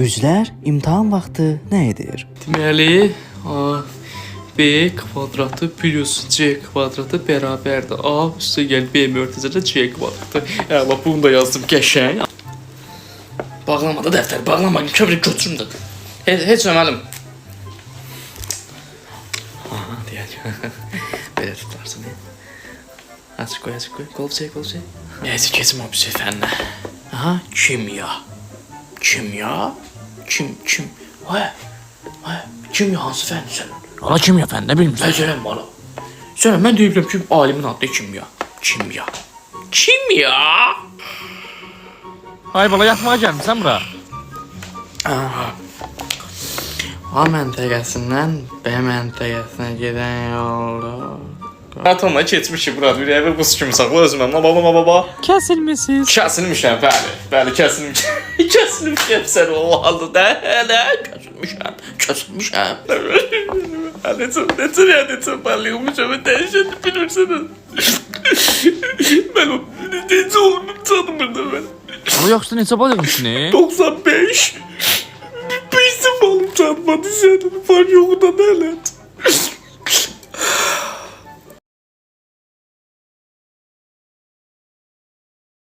Yüzlər imtahan vaxtı nə edir? Deməli, A B kvadratı plus C kvadratı bərabərdir. A üstə gəl B mörtəzədə C kvadratı. Əla bunu da yazdım qəşəng. Bağlama da dəftər, bağlama. Kövrə götürüm də. Heç, heç nə müəllim. Aha, deyək. Belə tutarsan. ya. Aç qoy, aç qoy. Qol çək, qol çək. Nəysə keçim o bir fənnə. Aha, kimya. Kimya? Kim, kim? Vay, vay, kimya hansı fənn sən? Ala kimya fəndi nə bilmirsən?Əcələm bana. Sən mən deyirəm ki, alimin adı kimya. Kimya. Kimya? Ay bala yatmağa gəlmisən bura. A məntəqəsindən B məntəqəsinə gedən yolda. Atoma keçmişik burada. Bir evə buz kimi saxla özümə. Baba baba baba. Kəsilmisiniz. Kəsilmişəm, bəli. Bəli, kəsilmişəm. kəsilmişəm sən o halda da. Hələ kəsilmişəm. Kəsilmişəm. Necə, necə, ya, necə balıymışam, dəhşət bilirsiniz. mən o necə olduğunu tanımırdım mən. Ala yoxsa neçə bal yığmışsınız? 95. Bizim balım çatmadı senin var yoğundan hele.